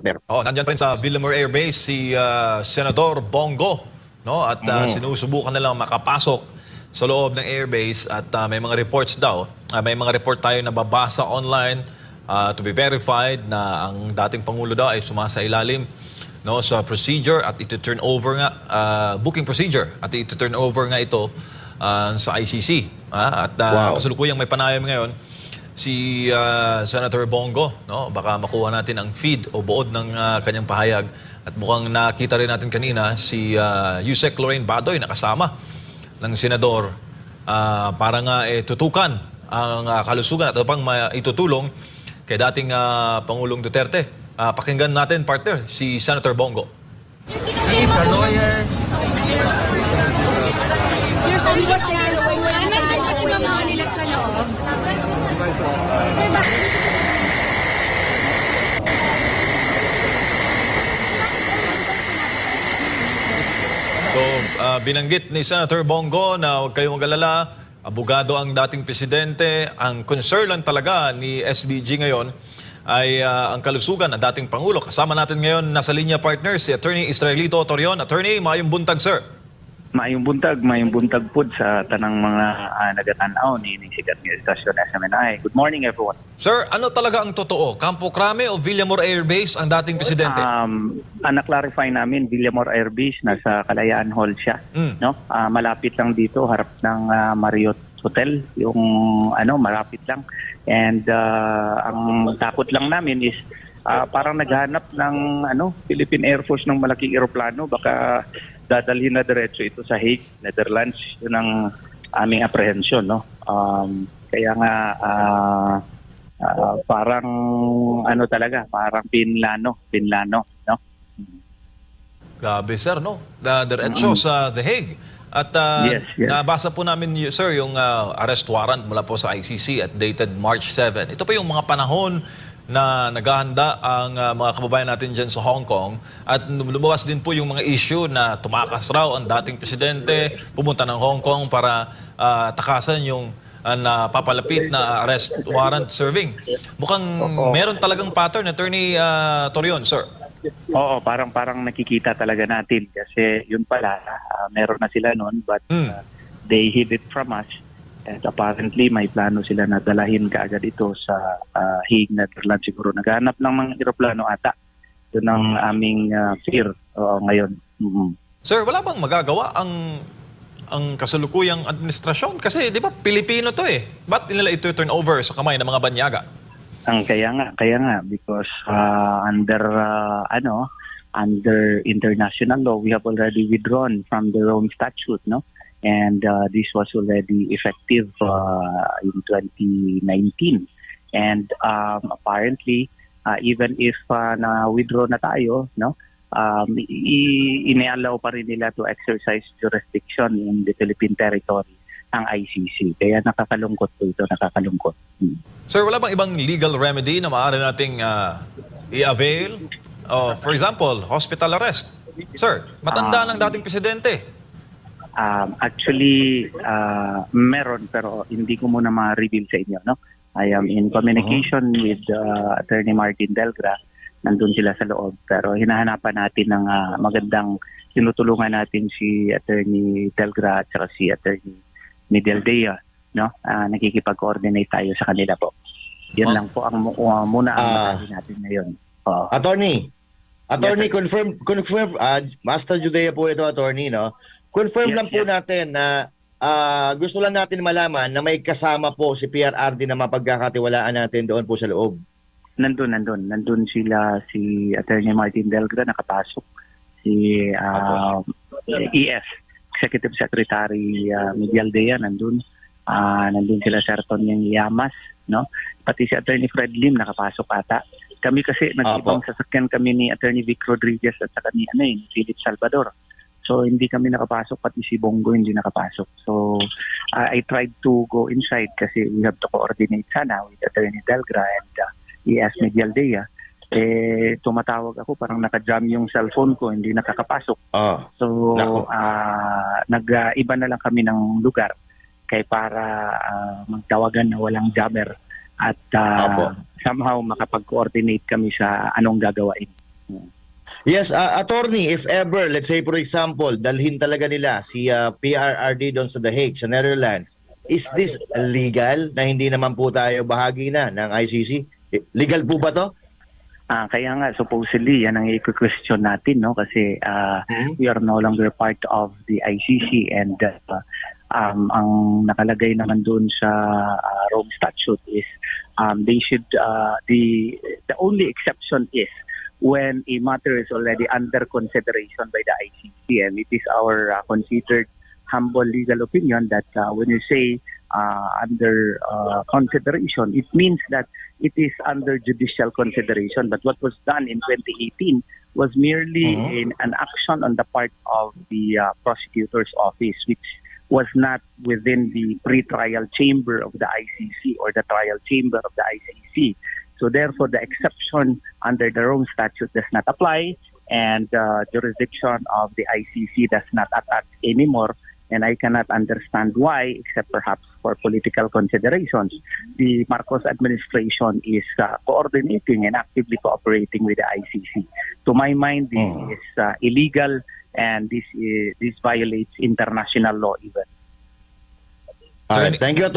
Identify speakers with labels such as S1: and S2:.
S1: partner.
S2: Oh, nandiyan pa rin sa Villamor Air Base si ah, Senador Bongo, no? At ah, sinusubukan nilang makapasok sa loob ng airbase at ah, may mga reports daw, ah, may mga report tayo na babasa online ah, to be verified na ang dating pangulo daw ay sumasailalim no sa procedure at ito turn over nga ah, booking procedure at ito turn over nga ito ah, sa ICC. ah, at ah,
S1: Wow.
S2: kasalukuyang may panayam ngayon si ah, Senator Bongo, no? Baka makuha natin ang feed o buod ng ah, kanyang pahayag. At mukhang nakita rin natin kanina si uh, Yusek Lorraine Badoy nakasama ng senador ah, para nga eh, tutukan ang ah, kalusugan at pang maitutulong kay dating ah, Pangulong Duterte. Ah, pakinggan natin, partner, si Senator Bongo.
S3: He is a lawyer
S4: sir, nandun kasi mga nilat sa loob. Sir?
S2: So, ah, binanggit ni Senator Bongo na huwag kayong mag-alala, abogado ang dating presidente. Ang concern lang talaga ni SBG ngayon ay ah, ang kalusugan ng dating Pangulo. Kasama natin ngayon nasa linya partner si Attorney Israelito Torion. Attorney, mayong buntag, sir.
S5: Maayong buntag, maayong buntag po sa tanang mga uh, nagatanaw ni ni sikat nga estasyon SMNI. Good morning everyone.
S2: Sir, ano talaga ang totoo? Campo Crame o Villamor Air Base ang dating presidente?
S5: Um, ang na-clarify namin, Villamor Air Base, nasa Kalayaan Hall siya.
S2: Mm.
S5: No? Ah, malapit lang dito, harap ng ah, Marriott Hotel, yung ano, malapit lang. And ah, ang takot lang namin is ah, parang naghanap ng ano, Philippine Air Force ng malaking eroplano, baka dadalhin na diretso ito sa Hague, Netherlands. Yun ang aming apprehension, no? Um, kaya nga ah, ah, parang ano talaga, parang pinlano, pinlano, no?
S2: Grabe, sir, no? Da diretso sa The Hague. At ah,
S5: Yes, yes.
S2: nabasa po namin, sir, yung ah, arrest warrant mula po sa ICC at dated March 7. Ito pa yung mga panahon na naghahanda ang ah, mga kababayan natin dyan sa Hong Kong at lumabas din po yung mga issue na tumakas raw ang dating presidente, pumunta ng Hong Kong para ah, takasan yung ah, napapalapit na arrest warrant serving. Mukhang meron talagang pattern, Attorney ah, Torion, sir.
S5: Oo, parang parang nakikita talaga natin kasi yun pala, ah, meron na sila noon but
S2: Mm.
S5: ah, they hid it from us. And apparently may plano sila na dalahin kaagad ito sa ah, Hague, Netherlands siguro. Naghahanap ng mga eroplano ata. Yun ang aming ah, fear oo, ngayon. Mhm.
S2: Sir, wala bang magagawa ang ang kasalukuyang administrasyon? Kasi di ba Pilipino to eh. Ba't nila ito turn over sa kamay ng mga banyaga?
S5: Ang kaya nga, kaya nga because ah, under ah, ano, under international law, we have already withdrawn from the Rome Statute, no? And uh, this was already effective uh, in 2019. And um, apparently, uh, even if uh, na-withdraw na tayo, no? Um, inialaw pa rin nila to exercise jurisdiction in the Philippine territory ang ICC. Kaya nakakalungkot po ito, nakakalungkot. Hmm.
S2: Sir, wala bang ibang legal remedy na maaari nating ah, i-avail? Oh, for example, hospital arrest. Sir, matanda
S5: Ah.
S2: ng dating presidente.
S5: Um, actually, uh, meron pero hindi ko muna ma-reveal sa inyo. No? I am in communication with uh, Attorney Martin Delgra. Nandun sila sa loob. Pero hinahanapan natin ng uh, magandang tinutulungan natin si Attorney Delgra at saka si Attorney Mideldea. No? Uh, nakikipag-coordinate tayo sa kanila po. Yan
S2: Oh.
S5: lang po ang uh, muna ang matahin natin ngayon. Oo.
S1: Attorney, attorney,
S5: Yes,
S1: confirm, confirm, ah, Master Judea po ito, attorney, no? Confirm
S5: Yes,
S1: lang po
S5: yes.
S1: natin na ah, gusto lang natin malaman na may kasama po si PRRD na mapagkakatiwalaan natin doon po sa loob.
S5: Nandun, nandun. Nandun sila si Attorney Martin Delgra nakapasok. Si uh, ES, Executive Secretary uh, Miguel Dea nandun. Ah, nandun sila Sir Tonyang Yamas, no? Pati si Attorney Fred Lim nakapasok ata. Kami kasi nag-ibang sasakyan kami ni Attorney Vic Rodriguez at saka ni, ano, eh, Philip Salvador. So hindi kami nakapasok pati si Bongo hindi nakapasok. So ah, I tried to go inside kasi we have to coordinate sana with Attorney Delgra and uh, ES Miguel Dea. Eh tumatawag ako parang naka-jam yung cellphone ko, hindi nakakapasok.
S1: Oh.
S5: So ah, nag-iba na lang kami ng lugar kay para ah, magtawagan na walang jammer at ah,
S1: Apo.
S5: somehow makapag-coordinate kami sa anong gagawain.
S1: Yes, uh, attorney, if ever, let's say for example, dalhin talaga nila si uh, PRRD doon sa The Hague, sa Netherlands, is this legal na hindi naman po tayo bahagi na ng ICC? Eh, Legal po ba to?
S5: Ah, kaya nga supposedly yan ang i-question natin no kasi ah,
S1: Mhm.
S5: we are no longer part of the ICC and uh, um, ang nakalagay naman doon sa ah, Rome Statute is um, they should uh, the the only exception is when a matter is already under consideration by the ICC and it is our uh, considered humble legal opinion that uh, when you say uh, under uh, consideration it means that it is under judicial consideration. But what was done in 2018 was merely
S1: Mhm.
S5: in an action on the part of the uh, prosecutor's office, which was not within the pre-trial chamber of the ICC or the trial chamber of the ICC. So therefore, the exception under the Rome Statute does not apply, and uh, jurisdiction of the ICC does not attach anymore. And I cannot understand why, except perhaps for political considerations the Marcos administration is uh, coordinating and actively cooperating with the ICC. To my mind, this
S1: Mm.
S5: is uh, illegal and this is, this violates international law even.
S1: Alright, thank you, attorney.